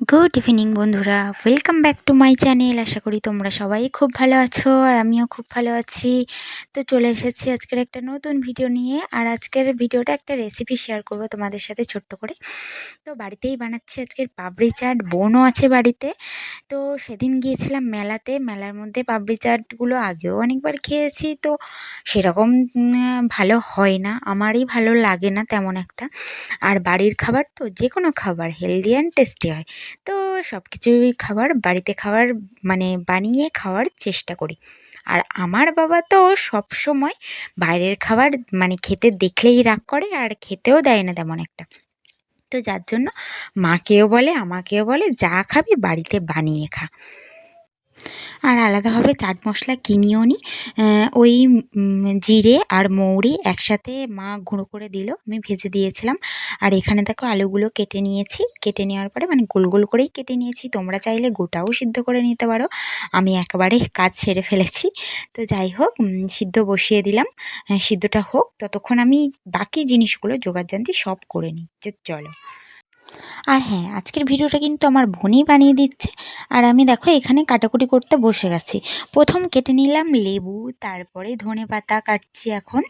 Good evening বন্ধুরা। Welcome back to my channel আশা করি তোমরা সবাই খুব ভালো আছো, আর আমিও খুব ভালো আছি। তো চলে এসেছি আজকের একটা নতুন ভিডিও নিয়ে, আর আজকের ভিডিওটা একটা রেসিপি শেয়ার করব তোমাদের সাথে ছোট্ট করে। তো বাড়িতেই বানাচ্ছি আজকের পাবড়ি চাট, বোনও আছে বাড়িতে। তো সেদিন গিয়েছিলাম মেলাতে, মেলার মধ্যে পাবড়ি চাটগুলো আগেও অনেকবার খেয়েছি, তো সেরকম ভালো হয় না। আমারই ভালো লাগে না তেমন একটা। আর বাড়ির খাবার তো যে কোনো খাবার হেলদি অ্যান্ড টেস্টি হয়। তো সব কিছুই খাবার বাড়িতে খাওয়ার মানে বানিয়ে খাওয়ার চেষ্টা করি। আর আমার বাবা তো সব সময় বাইরের খাবার মানে খেতে দেখলেই রাগ করে আর খেতেও দেয় না তেমন একটা। তো যার জন্য মাকেও বলে, আমাকেও বলে, যা খাবি বাড়িতে বানিয়ে খা। আর আলাদাভাবে চাট মশলা কিনিও নি। ওই জিরে আর মৌরি একসাথে মা গুঁড়ো করে দিল, আমি ভেজে দিয়েছিলাম। আর এখানে দেখো আলুগুলো কেটে নিয়েছি। কেটে নেওয়ার পরে মানে গোল গোল করেই কেটে নিয়েছি। তোমরা চাইলে গোটাও সিদ্ধ করে নিতে পারো। আমি একেবারে কাজ সেরে ফেলেছি। তো যাই হোক সিদ্ধ বসিয়ে দিলাম। সিদ্ধটা হোক, ততক্ষণ আমি বাকি জিনিসগুলো জানতি সব করে নিই। চলো। আর হ্যাঁ আজকের ভিডিওটা কিন্তু আমার বোনই বানিয়ে দিচ্ছে। আর আমি দেখো এখানে কাটাকুটি করতে বসে গেছি। প্রথম কেটে নিলাম লেবু, তারপরে ধনে পাতা কাটছি এখন।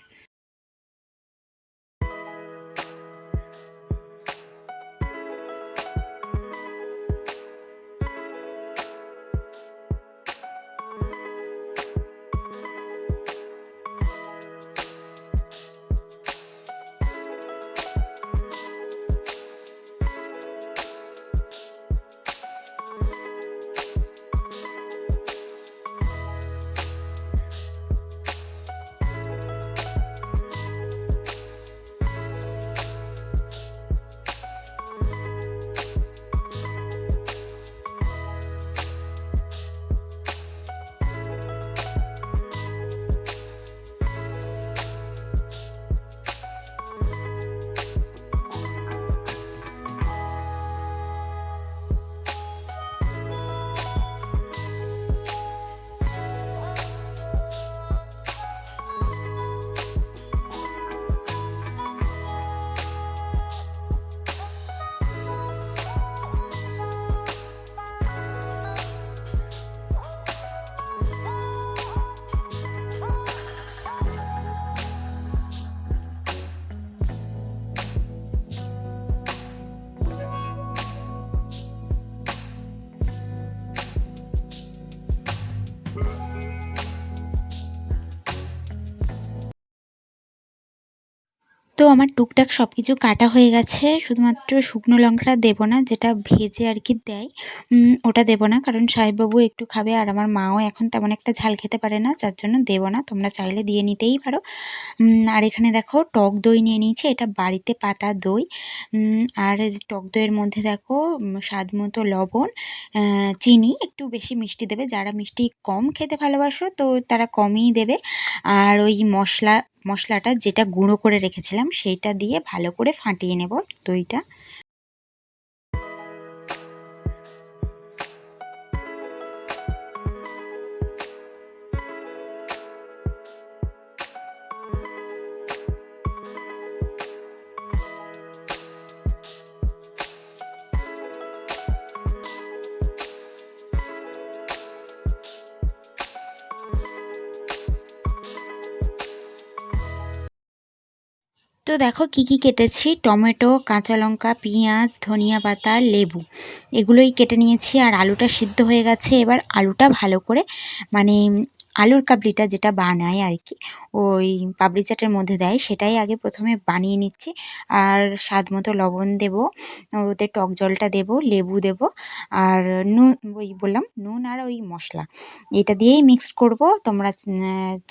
তো আমার টুকটাক সব কিছু কাটা হয়ে গেছে। শুধুমাত্র শুকনো লঙ্কাটা দেবো না, যেটা ভেজে আর কি দেয়। ওটা দেবো না, কারণ সাহেববাবু একটু খাবে আর আমার মাও এখন তেমন একটা ঝাল খেতে পারে না, যার জন্য দেবো না। তোমরা চাইলে দিয়ে নিতেই পারো। আর এখানে দেখো টক দই নিয়ে নিয়েছি, এটা বাড়িতে পাতা দই। আর টক দইয়ের মধ্যে দেখো স্বাদ মতো লবণ চিনি, একটু বেশি মিষ্টি দেবে। যারা মিষ্টি কম খেতে ভালোবাসো, তো তারা কমই দেবে। আর ওই মশলা মশলাটা যেটা গুঁড়ো করে রেখেছিলাম সেইটা দিয়ে ভালো করে ফাটিয়ে নেব দইটা। তো দেখো কি কি কেটেছি? টমেটো, কাঁচা লঙ্কা, পেঁয়াজ, ধনিয়া পাতা, লেবু। এগুলোই কেটে নিয়েছি আর আলুটা সিদ্ধ হয়ে গেছে। এবার আলুটা ভালো করে মানে আলুর কাবলিটা যেটা বানায় আর কি, ওই পাপড়ি চাটের মধ্যে দেয়, সেটাই আগে প্রথমে বানিয়ে নিচ্ছি। আর স্বাদ মতো লবণ দেব, ওতে টক জলটা দেব, লেবু দেব, আর নুন, ওই বললাম নুন আর ওই মশলা। এটা দিয়েই মিক্সড করব। তোমরা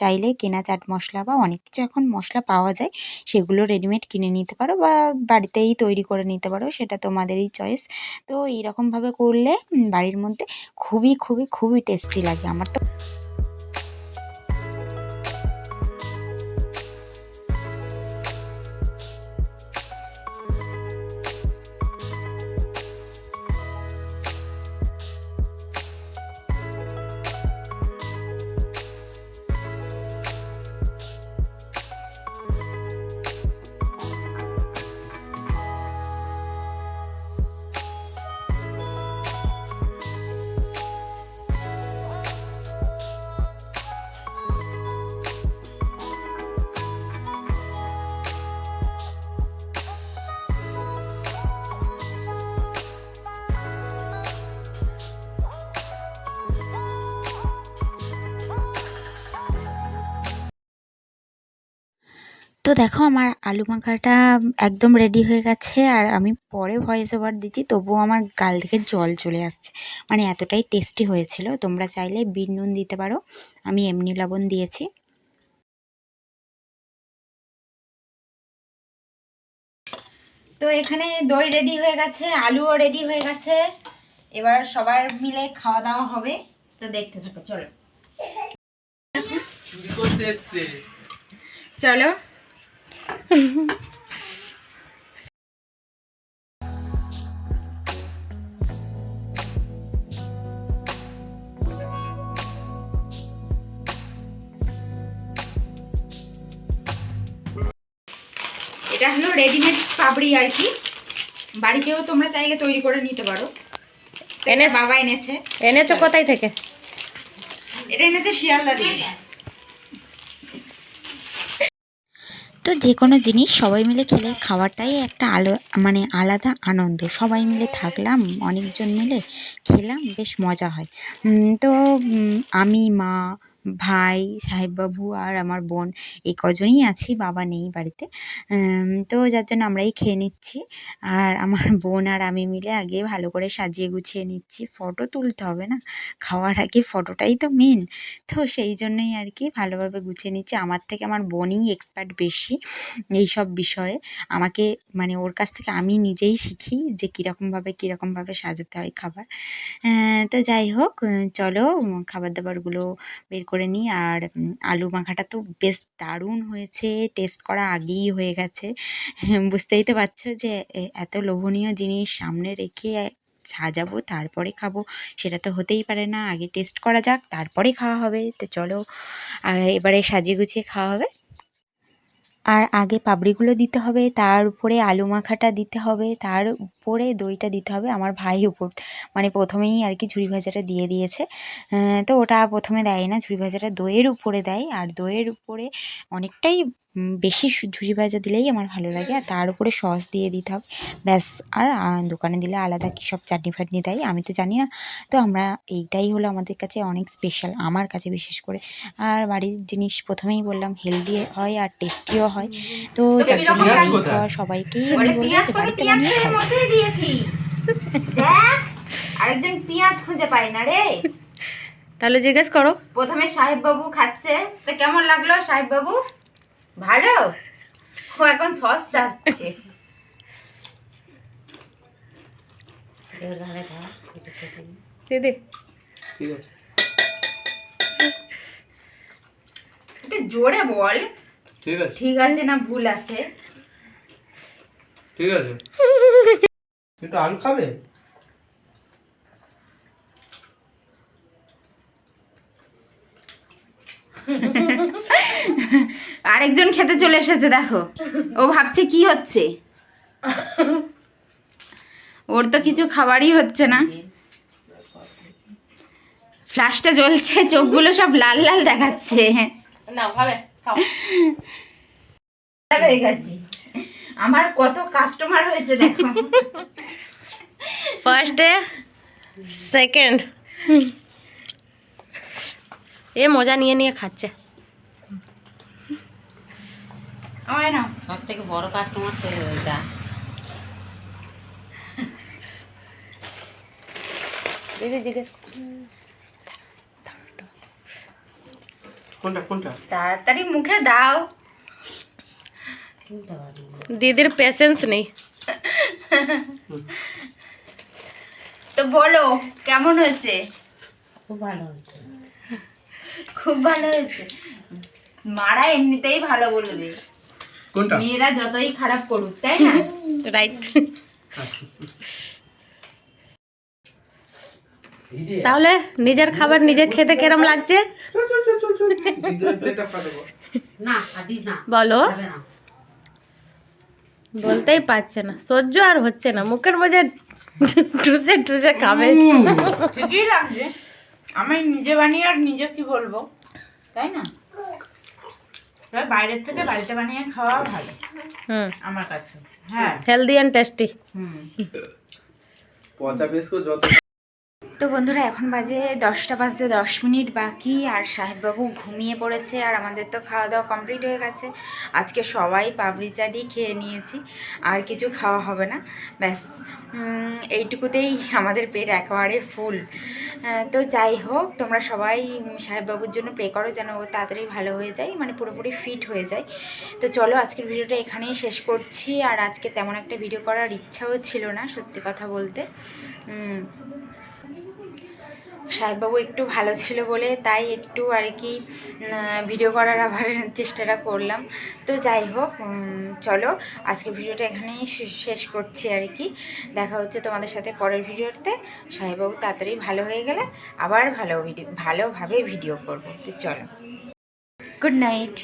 চাইলে কেনা চাট মশলা বা অনেক কিছু এখন মশলা পাওয়া যায়, সেগুলো রেডিমেড কিনে নিতে পারো বা বাড়িতেই তৈরি করে নিতে পারো, সেটা তোমাদেরই চয়েস তো এইরকমভাবে করলে বাড়ির মধ্যে খুবই খুবই খুবই টেস্টি লাগে আমার তো। তো দেখো আমার আলু মাখাটা একদম রেডি হয়ে গেছে আর আমি পরে ভয়েস ওভার দিচ্ছি তবুও আমার গাল থেকে জল চলে আসছে। মানে এতটাই টেস্টি হয়েছিল তোমরা চাইলে বিট নুন দিতে পারো আমি এমনি লবণ দিয়েছি। তো এখানে দই রেডি হয়ে গেছে আলুও রেডি হয়ে গেছে এবার সবার মিলে খাওয়া দাওয়া হবে তো দেখতে থাকো চলো। চলো এটা হলো রেডিমেড পাপড়ি আর কি। বাড়িতেও তোমরা চাইলে তৈরি করে নিতে পারো। এনে বাবা এনেছে। এনেছো কোথায় থেকে? এটা এনেছে শিয়ালদা দিয়ে তো যে কোনো জিনিস সবাই মিলে খেলে খাওয়াটাই একটা আলো মানে আলাদা আনন্দ। সবাই মিলে থাকলাম, অনেকজন মিলে খেলাম, বেশ মজা হয়। তো আমি, মা ভাই, সাহেববাবু আর আমার বোন, এই কজনই আছি, বাবা নেই বাড়িতে। তো যার জন্য আমরাই খেয়ে নিচ্ছি। আর আমার বোন আর আমি মিলে আগে ভালো করে সাজিয়ে গুছিয়ে নিচ্ছি। ফটো তুলতে হবে না, খাওয়ার আগে ফটোটাই তো মেন তো সেই জন্যই আর কি ভালোভাবে গুছিয়ে নিচ্ছি। আমার থেকে আমার বোনই এক্সপার্ট বেশি এই সব বিষয়ে। আমাকে মানে ওর কাছ থেকে আমি নিজেই শিখি যে কীরকমভাবে কীরকমভাবে সাজাতে হয় খাবার। তো যাই হোক, চলো খাবার দাবারগুলো বের করে নিই। আর আলু মাখাটা তো বেশ দারুণ হয়েছে। টেস্ট করা আগেই হয়ে গেছে। বুঝতেই তো পারছ যে এত লোভনীয় জিনিস সামনে রেখে সাজাবো, তারপরে খাব, সেটা তো হতেই পারে না। আগে টেস্ট করা যাক, তারপরে খাওয়া হবে। তো চলো এবারে সাজিয়ে গুছিয়ে খাওয়া হবে। আর আগে পাপড়িগুলো দিতে হবে, তার উপরে আলু মাখাটা দিতে হবে, তার উপরে দইটা দিতে হবে আমার ভাই উপর। মানে প্রথমেই আর কি ঝুড়ি ভাজাটা দিয়ে দিয়েছে। তো ওটা প্রথমে দেয় না, ঝুড়ি ভাজাটা দইয়ের উপরে দেয়। আর দইয়ের উপরে অনেকটাই বেশি ঝুড়ি ভাজা দিলেই আমার ভালো লাগে। আর তার উপরে সস দিয়ে দিতে হবে। ব্যাস আর দোকানে দিলে আলাদা কী সব চাটনি ফাটনি দেয়? আমি তো জানি না। তো আমরা এইটাই হলো আমাদের কাছে অনেক স্পেশাল আমার কাছে বিশেষ করে। আর বাড়ির জিনিস প্রথমেই বললাম হেলদি হয় আর টেস্টিও হয়। তো যার জন্য খাওয়া সবাইকেই আমি বলব যে বাড়িতে বানিয়ে খাও দিয়েছি। দেখ আরেকজন পেঁয়াজ খুঁজে পাই না রে। তাহলে জিজ্ঞেস করো। প্রথমে সাহেব বাবু খাচ্ছে। তো কেমন লাগল সাহেব বাবু ভালো? ও এখন সস চাচ্ছে আছে। একটু জোরে বল। ঠিক আছে। ঠিক আছে না ভুল আছে? ঠিক আছে। একটু আলু খাবে আরেকজন খেতে চলে এসেছে দেখো। ও ভাবছে কি হচ্ছে? ওর তো কিছু খাবারই হচ্ছে না। ফ্ল্যাশটা জ্বলছে চোখগুলো সব লাল লাল দেখাচ্ছে। হয়ে আমার কত কাস্টমার হয়েছে দেখো। ফার্স্টে সেকেন্ড এ মজা নিয়ে নিয়ে খাচ্ছে। আমায় সব থেকে বড় কাস্টমার তো ওইটা দিদি জিজ্ঞেস কোনটা কোনটা? তাড়াতাড়ি মুখে দাও। দিদির পেশেন্স নেই। তো বলো কেমন হয়েছে? খুব ভালো হয়েছে। খুব ভালো হয়েছে? মারা এমনিতেই ভালো বলবে। কোনটা? মেয়েরা যতই খারাপ করুক তাই না? রাইট তাহলে নিজের খাবার নিজে খেতে কেরম লাগছে? বলো। বলতেই পারছে না। সহ্য আর হচ্ছে না। মুখের মধ্যে টুসে টুসে খাবে। ঠিকই লাগছে। আমি নিজে বানিয়ে আর নিজে কি বলব? তাই না? তবে বাইরের থেকে বাড়িতে বানিয়ে খাওয়া ভালো হুম। আমার কাছে। হ্যাঁ। হেলদি অ্যান্ড টেস্টি হুম। পচা বিস্কুট যত তো বন্ধুরা, এখন বাজে দশটা বাজতে দশ মিনিট বাকি, আর সাহেববাবু ঘুমিয়ে পড়েছে, আর আমাদের তো খাওয়া দাওয়া কমপ্লিট হয়ে গেছে। আজকে সবাই পাবড়ি চাটি খেয়ে নিয়েছি, আর কিছু খাওয়া হবে না। ব্যাস এইটুকুতেই আমাদের পেট একেবারে ফুল। তো যাই হোক, তোমরা সবাই সাহেববাবুর জন্য প্রে করো যেন ও তাড়াতাড়ি ভালো হয়ে যায় মানে পুরোপুরি ফিট হয়ে যায়। তো চলো, আজকের ভিডিওটা এখানেই শেষ করছি, আর আজকে তেমন একটা ভিডিও করার ইচ্ছাও ছিল না, সত্যি কথা বলতে। সাহেববাবু একটু ভালো ছিল বলে তাই একটু আর কি ভিডিও করার আবার চেষ্টাটা করলাম। তো যাই হোক চলো, আজকের ভিডিওটা এখানেই শেষ করছি আর কি। দেখা হচ্ছে তোমাদের সাথে পরের ভিডিওতে। সাহেববাবু তাড়াতাড়ি ভালো হয়ে গেলে আবার ভালো ভিডিও ভালোভাবে ভিডিও করব। তো চলো গুড নাইট